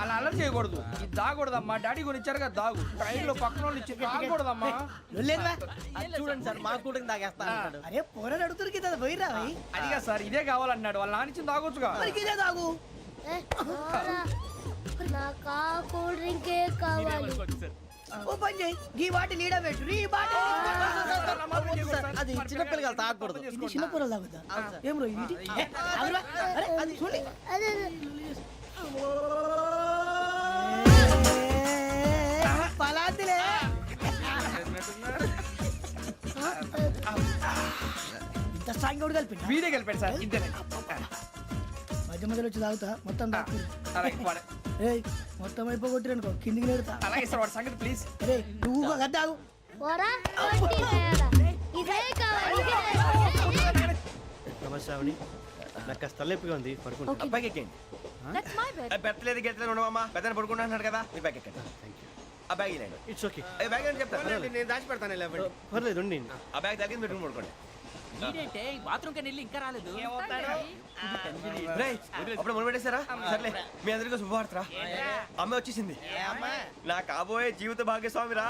అలా అలర్ చేయకూడదు ఇది దాగకూడదమ్మా డాడీ కొని ఇచ్చారు కదా దాగు ట్రైన్లో పక్కన వాళ్ళు ఇచ్చి దాగకూడదమ్మా లేదురా చూడండి సార్ మా కూడా దాగేస్తా అరే పోరాడు అడుగుతారు కదా పోయిరా భయ్. అదిగా సార్ ఇదే కావాలన్నాడు వాళ్ళ నాన్న ఇచ్చింది తాగొచ్చుగా మరి ఇదే తాగు నాకు కూల్ డ్రింకే కావాలి ఓ పని చేయి ఈ బాటి లీడ పెట్టు ఈ బాటి అది చిన్నపిల్లలు తాగకూడదు ఇది చిన్న పొరలు తాగుతా ఏం రో ఇది ఏ, ఆగురా. అరే అది చూడండి అదే పలాతిలే ఇంత స్ట్రాంగ్ కూడా కలిపి వీడే గెలిపాడు సార్ ఇద్దరే మధ్య మధ్యలో వచ్చి తాగుతా మొత్తం ఏయ్ మొత్తం అయిపోగొట్టిరనుకో కిందికి నేడుతా. అలాగే సార్ వాడు సంగతి ప్లీజ్ అరే నువ్వు ఇదే. నమస్తే నాకు కాస్త తలెప్పిగా ఉంది పడుకుంటా బ్యాగ్ ఎక్కండి పెట్టలేదు గెట్టలేదు ఉండవమ్మా పెద్దని పడుకుంటున్నాడు కదా మీ బ్యాగ్ ఎక్కండి. ఆ బ్యాగ్ ఇలాండి ఇట్స్ ఓకే ఏ బ్యాగ్ అని చెప్తాను నేను దాచి పెడతాను లేవండి పర్లేదు ఉండి ఆ బ్యాగ్ తగ్గింది పెట్టుకుని పడుకోండి. రేయ్, అప్పుడు మొదలు పెట్టేశారా? సర్లే మీ అందరికీ శుభవార్తరా అమ్మ వచ్చేసింది. నా కాబోయే జీవిత భాగ్యస్వామిరా.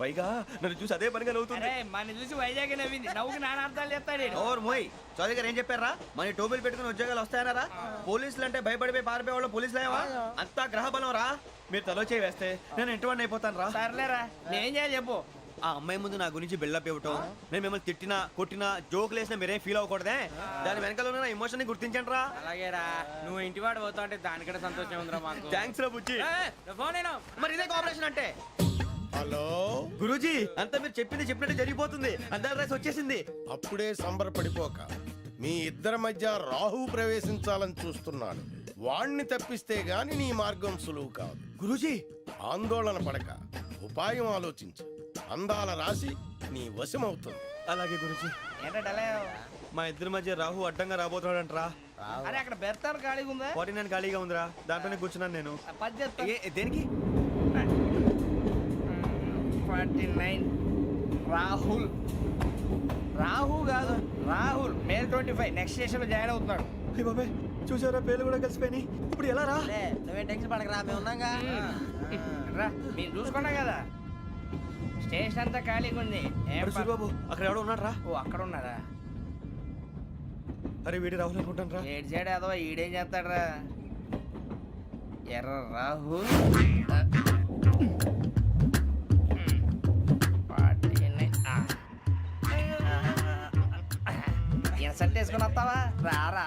పైగా నన్ను చూసి అదే పనిగా నవ్వుతుంది. మన చూసి వైజాగ్ నవ్వింది. నవ్వుకి నాన్న అర్థాలు చెప్తాడు ఓర్ మోయ్ చౌదరి గారు ఏం చెప్పారా? మన టోబీలు పెట్టుకుని ఉద్యోగాలు వస్తాయనరా పోలీసులు అంటే భయపడిపోయి పారిపోయే వాళ్ళు పోలీసులు అయ్యవా అంతా గ్రహ బలం రా మీరు తలో చేయి వేస్తే నేను ఇంటివాడిని అయిపోతాను రా. సర్లేరా. నేనేం చేయాలి చెప్పు. ఆ అమ్మాయి ముందు నా గురించి బిల్డప్ ఇవ్వటం నేను మిమ్మల్ని తిట్టినా కొట్టినా జోకులు వేసినా మీరేం ఫీల్ అవ్వకూడదే? దాని వెనకాల ఉన్న ఎమోషన్ని గుర్తించండి రా. అలాగేరా. నువ్వు ఇంటివాడు పోతా అంటే దానికంటే సంతోషం ఉందిరా మాకు. థ్యాంక్స్ రా బుజ్జి. ఫోన్ అయినా మరి ఇదే కోఆపరేషన్ అంటే? హలో? గురూజీ అంతా మీరు చెప్పింది చెప్పినట్టు జరిగిపోతుంది. అందాల రైస్ వచ్చేసింది. అప్పుడే సంబరపడిపోక మీ ఇద్దరి మధ్య రాహు ప్రవేశించాలని చూస్తున్నాడు వాణ్ణి తప్పిస్తే గాని నీ మార్గం సులువు కాదు. గురూజీ! ఆందోళన పడక ఉపాయం ఆలోచించు. అందాల రాశి నీ వశమవుతుంది. అలాగే గురూజీ. మా ఇద్దరి మధ్య రాహు అడ్డంగా రాబోతున్నాడంట్రా. అరే అక్కడ బెర్తాను ఖాళీగా ఉందా ఫార్టీ నైన్ ఖాళీగా ఉందిరా. దాంట్లోనే కూర్చున్నాను నేను. ఏ దేనికి? Forty nine Rahul. రాహు కాదు Rahul. May twenty five. Next స్టేషన్లో జాయిన్ అవుతున్నాడు. అయ్య బాబాయ్ చూసారా? పేర్లు కూడా కలిసిపోయినాయి. ఇప్పుడు ఎలా రా? నువ్వేం టెన్షన్ పడకరా మేము ఉన్నాగా. రా మీరు చూసుకున్నా కదా. స్టేషన్ అంతా ఖాళీగా ఉంది. సూరిబాబు అక్కడ ఎవడో ఉన్నాడు రా ఓ అక్కడ ఉన్నారా అరే వీడి రాహుల్ అనుకుంటాను రా ఏడు సైడ్ ఏదో ఈడేం చేస్తాడరా? ఎర్ర రాహు. ఇన్సల్ట్ వేసుకుని వస్తావా? రారా.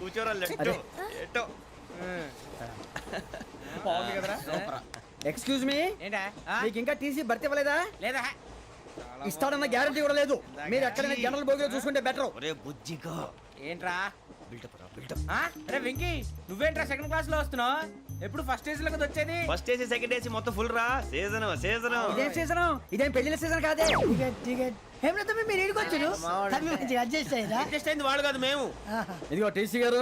కూర్చోరా లెట్టో ఎట్టో బాగుంది కదరా? ఎక్స్క్యూజ్ మీ ఏంటా? మీకు ఇంకా టీసీ భర్తీ ఇవ్వలేదా లేదా? ఇస్తాడన్న గ్యారంటీ కూడా లేదు. మీరు ఎక్కడైనా జనరల్ బోగిలో చూసుకుంటే బెటర్ ఒరే బుజ్జిగా. ఏంట్రా? బిల్డప్ రా బిల్డప్? అరే వెంకీ నువ్వేంట్రా సెకండ్ క్లాస్లో వస్తున్నావు? ఎప్పుడు ఫస్ట్ ఏజ్లో వచ్చేది? ఫస్ట్ ఏసీ సెకండ్ ఏసీ మొత్తం ఫుల్ రా. సీజన్ సీజన్ ఇదేం సీజన్ ఇదేం పెళ్ళిన సీజన్ కాదే? టికెట్ టికెట్ ఏమిటో మీరు ఇడికొచ్చారు అడ్జస్ట్ అయ్యారా? అడ్జస్ట్ అయింది వాళ్ళు కాదు మేము. ఇదిగో టీసీ గారు.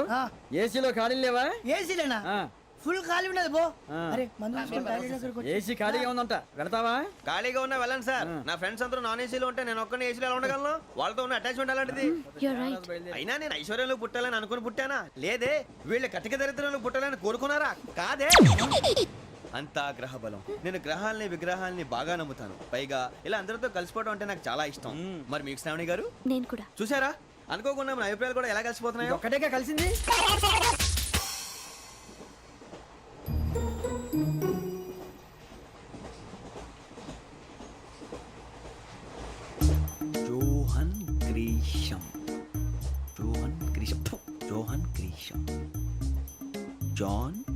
ఏసీలో ఖాళీ లేవా? ఏసీలేనా? ఆ. ఫుల్ ఖాళీ ఉన్నది పో. ఆ. అరే మందు. ఏసీ ఖాళీగా ఉందంట. వెళతావా? ఖాళీగా ఉన్నా వెళ్ళండి సార్. నా ఫ్రెండ్స్ అందరూ నాన్ ఏసీలో ఉంటే నేను ఒక్కనే ఏసీలో ఎలా ఉండగలను? వాళ్ళతో ఉన్న అటాచ్మెంట్ అలాంటిది అయినా నేను ఐశ్వర్యంలో పుట్టాలని అనుకుని పుట్టానా? లేదే వీళ్ళ కటిక దరిద్రంలో పుట్టాలని కోరుకున్నారా? కాదే. అంతా గ్రహ బలం నేను గ్రహాలని విగ్రహాలని బాగా నమ్ముతాను. పైగా ఇలా అందరితో కలిసిపోవడం అంటే నాకు చాలా ఇష్టం. మరి మీకు శ్రావణి గారు? నేను కూడా. చూసారా? అనుకోకుండా మన అభిప్రాయాలు కూడా ఎలా కలిసిపోతున్నాయో? ఒక్కటేగా కలిసింది? John Grisham. John Grisham. ఫు, John Grisham. John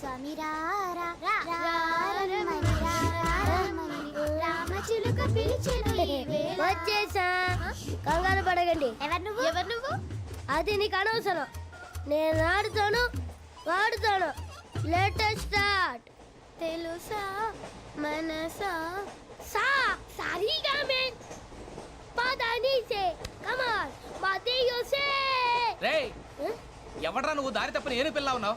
సమీరారా రామచిలుక పిలిచెను వచ్చేసా. కంగారు పడగండి ఎవరు నువ్వు? ఎవరు నువ్వు? అది నీకు అనవసరం. నేను ఆడుతాను వాడుతాను. లేటెస్ట్ స్టార్ట్ తెలుసా మనసా? సా సారీగా మెన్ పదని సే కమాన్ మదేయో సే రే ఎవడ్రా నువ్వు దారి తప్పని ఏను పిల్ల ఉన్నావు!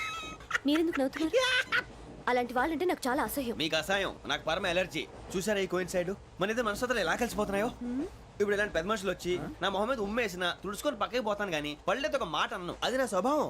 మీరెందుకు నవ్వుతున్నారు? అలాంటి వాళ్ళంటే నాకు చాలా అసహ్యం. మీకు అసహాయం నాకు పరమ ఎలర్జీ. చూసారా ఈ కోయిన్ సైడ్? మన ఇద్దరు మనస్తత్వాలు ఎలా కలిసిపోతున్నాయో? ఇప్పుడు ఇలాంటి పెద్ద మనుషులు వచ్చి నా మొహం మీద ఉమ్మేసిన తుడుచుకొని పక్కకి పోతాను కానీ పళ్ళేతో ఒక మాట అన్ను. అది నా స్వభావం.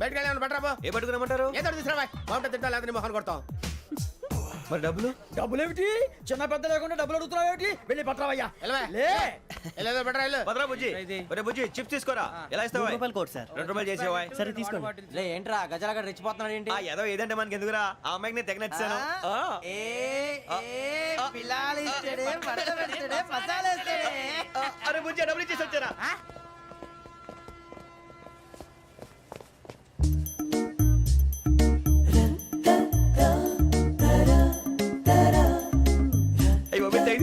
బయటకు వెళ్ళాను బట్రాబో ఏ పట్టుకురమ్మంటారు ఏదో తీసుకురావా బాగుంటుంది తింటా లేదా నీ మొహాన్ని కొడతాం మరి డబ్బులు? డబ్బులు ఏమిటి చిన్న పెద్ద లేకుండా డబ్బులు అడుగుతున్నావు ఏమిటి వెళ్ళి. వెళ్ళేదో బట్రా బుజ్జి ఒరే బుజ్జి చిప్స్ తీసుకోరా? ఎలా ఇస్తావా రూపాయలు కోట్ సార్. రెండు రూపాయలు చేసేవా సరే తీసుకోండి. లే ఏంట్రా గజాల రెచ్చిపోతున్నాడు ఏంటి? ఆ ఏదో ఏదంటే మనకి ఎందుకురా? ఆ అమ్మాయికి నేను తెగ నచ్చాను అరే బుజ్జి డబ్బులు ఇచ్చేసి వచ్చారా?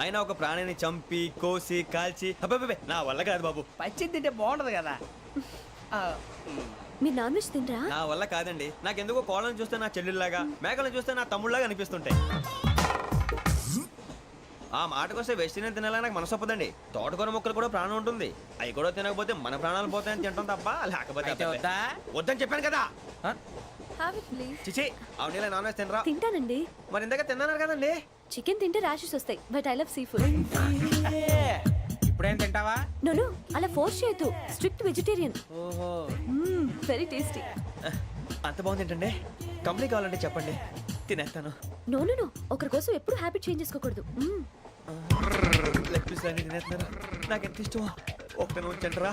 అయినా ఒక ప్రాణిని చంపి కోసి కాల్చి నా వల్ల కాదు బాబు. పచ్చి తింటే బాగుంటది కదా. ఆ, మీరు నాన్ వెజ్ తినరా నా వల్ల కాదండి. నాకెందుకో కోళ్ళని చూస్తే నా చెల్లెళ్ళలాగా మేకలను చూస్తే నా తమ్ముళ్ళలాగా అనిపిస్తుంటాయి. ఆ మాటకొస్తే వెస్టిరియన్ తినాలని నాకు మనసు ఒప్పదండి. తోటకూర మొక్కలు కూడా ప్రాణం ఉంటుంది. అవి కూడా తినకపోతే మన ప్రాణాలు పోతాయని తింటాం తప్ప లేకపోతే అయితే అబ్బబ్బే. వద్దా? వద్దని చెప్పాను కదా. హ్యావ్ ఇట్ ప్లీజ్ చిచి అవునీ నాన్ వెజ్ తినరా? తింటానండి. మరి ఇందాక తిన్నాను కదండి చికెన్ తింటే ర్యాషెస్ వస్తాయి but I love seafood ఇప్పుడేం తింటావా? నో అలా ఫోర్స్ చేయొద్దు. స్ట్రిక్ట్ వెజిటేరియన్ ఓహో. వెరీ టేస్టీ అంత బాగుంది ఏంటండి? కంపెనీ కావాలంటే చెప్పండి. తినేస్తాను. నో నో నో ఒకరి కోసం ఎప్పుడు హ్యాబిట్ చేంజ్ చేసుకోకూడదు. లెగ్ పీస్ అన్ని తినేస్తున్నారు నాకు ఎంత ఇష్టం ఒకటే ఉంచండిరా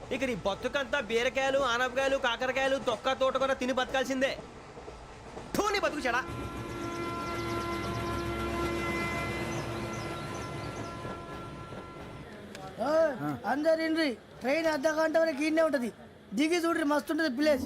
ఇక్కడ ఈ బతుకంతా బీరకాయలు ఆనపకాయలు కాకరకాయలు తొక్క తోట కూడా తిని బతకాల్సిందే. థూ, బతుకు చెడా. అందరు ఇండ్రి ట్రైన్ అర్ధ గంట వరకు ఇండే ఉంటది. దిగి చూడ్రి మస్తు ఉంటది ప్లేస్.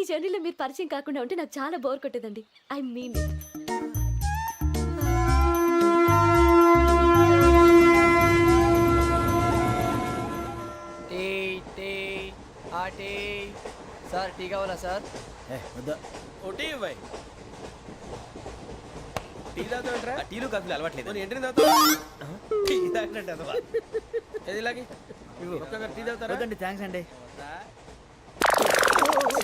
ఈ జర్నీలో మీరు పరిచయం కాకుండా ఉంటే నాకు చాలా బోర్ కొట్టేదండి. ఐ మీన్ టీ టీ ఆ టీ. సార్ టీ కావాలా సార్? ఏ వద్దా. ఒకటి ఇవ్వాయి టీ ఆ టీలు కాఫీలు అలవాట్లేదు. మరి ఎంట్రీ తాగుతావా? టీ తాగినట్టు అదవా. ఏది ఇలాగి? ఒక్కొక్కరు టీ తాగుతారా? వద్దండి థ్యాంక్స్ అండి.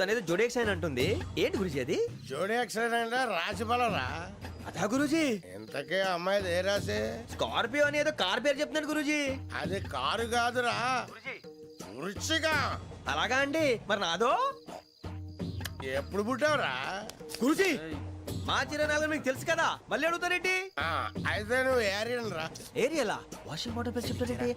తనేదో జోడేక్స్ అని అంటుంది. ఏంటి గురుజీ అది? జోడి యాక్సిడెంట్ రాసి రా అదా గురుజీ. ఇంతకే అమ్మాయి ఏ రాసి స్కార్పియో అని ఏదో కార్ పేరు చెప్తున్నాడు గురుజీ. అది కారు కాదురా. వృచ్చిక. అలాగా అండి. మరి నాదో? ఎప్పుడు పుట్టావురా? గురుజీ మా చిరనాలు మీకు తెలుసు కదా. మళ్ళీ అడుగుతారేంటి? ఆ, అయితే నువ్వు ఏరియన్ రా ఏరియాలా? వాషింగ్ వాటర్ పేరు చెప్తారేంటి?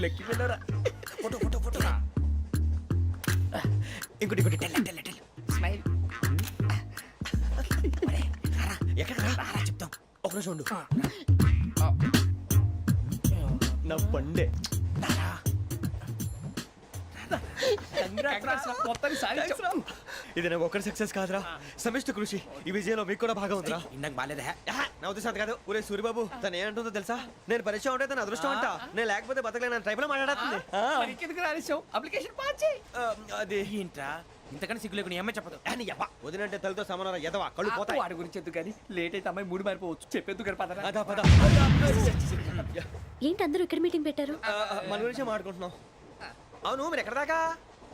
నువ్వు లెక్కి వెళ్ళరా? Photo photo photo. ఇంకోటి ఇంకోటి. Tell tell tell. స్మైల్. ఎక్కడ చెప్తాం. ఒక నిమిషం ఉండు. ఇది నాకు ఒక్కరి సక్సెస్ కాదురా. సమిష్టి కృషి. ఈ విజయంలో మీకు కూడా భాగం ఉందిరా. ఇందాక బాగాలేదా. నా ఉద్దేశం అంత కాదు. ఊరే సూర్యబాబు తను ఏమంటుందో తెలుసా? నేను పరిచయం ఉంటే తన అదృష్టం అంట. నేను లేకపోతే బతకలేను ట్రైబ్లో మాట్లాడుతుంది. అప్లికేషన్ పాస్ ఆ, అది. ఏంట్రా? ఇంతకన్నా సిగ్గు లేకుండా ఏమై చెప్పదు. అని యవ్వ, వదినంటే తలతో సమానం ఎదవా కళ్ళు పోతాయి. వాడి గురించి ఎందుకు కానీ? లేట్ అయితే అమ్మాయి మూడు మారిపోవచ్చు. చెప్పేందుకు కానీ అదా పద ఏంటి అందరూ ఇక్కడ మీటింగ్ పెట్టారు? మన గురించి మాట్లాడుకుంటున్నాం. అవును మీరు ఎక్కడ దాకా?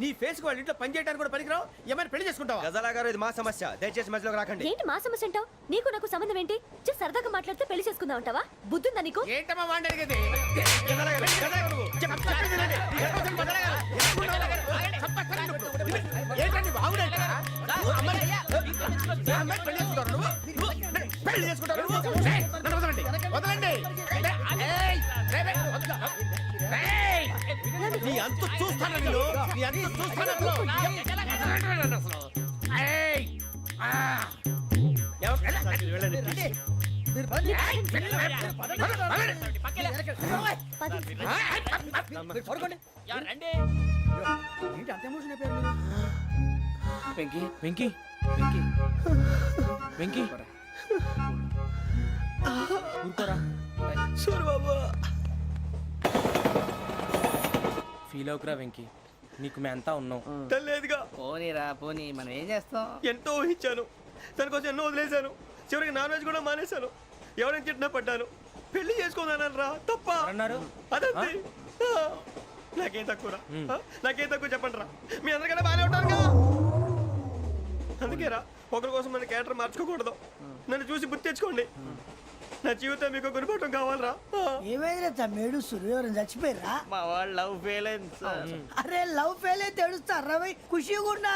నీ ఫేస్ వాళ్ళ ఇంట్లో పని చేయడానికి కూడా పనికిరావు? ఏమైనా పెళ్ళి చేసుకుంటావా? గజాలా గారు ఇది మా సమస్య. దయచేసి మధ్యలోకి రాకండి. ఏంటి మా సమస్య అంటావు? నీకు నాకు సంబంధం ఏంటి? జస్ట్ సరదాగా మాట్లాడితే పెళ్ళి చేసుకుందాం అంటావా? బుద్ధుందా నీకు? ఏంటమ్మా వాడిని అడిగేది? ఏంటండి పెళ్ళి చేసుకుంటారు. నువ్వు? నువ్వు పెళ్ళి చేసుకుంటారు. నువ్వు? నీ అంత చూస్తాను నేను నీ అంత చూస్తాను అసలు. వెంకీ వెంకీ వెంకీ వెంకీ ఊరుకోరా ఫీల్ అవుకురా వెంకీ. నీకు మేమంతా ఉన్నాం. లేదుగా పోనీరా పోనీ మనం ఏం చేస్తాం? ఎంతో ఊహించాను. తన కోసం ఎన్నో వదిలేశాను. చివరికి నాన్ వెజ్ కూడా మానేశాను. ఎవరైనా తిట్టినా పడ్డాను. పెళ్ళి చేసుకున్నాను రా తప్ప. అన్నారు అదంతే. ఆ, నాకేం తక్కువ నాకేం తక్కువ చెప్పండి రా మీ అందరికన్నా బాగానే ఉంటారు కదా. అందుకే రా ఒకరి కోసం మన క్యారెక్టర్ మార్చుకోకూడదు. నన్ను చూసి గుర్తు తెచ్చుకోండి. నా జీవితం మీకు గురిపటం కావాలరా? ఏమైనా తమ్మేడు? సురు ఎవరైనా చచ్చిపోయిరా మా వాళ్ళు లవ్ ఫెయిల్ అయింది సార్. అరే లవ్ ఫెయిల్ అయితే ఏడుస్తారా? భయ్ ఖుషిగా ఉన్నా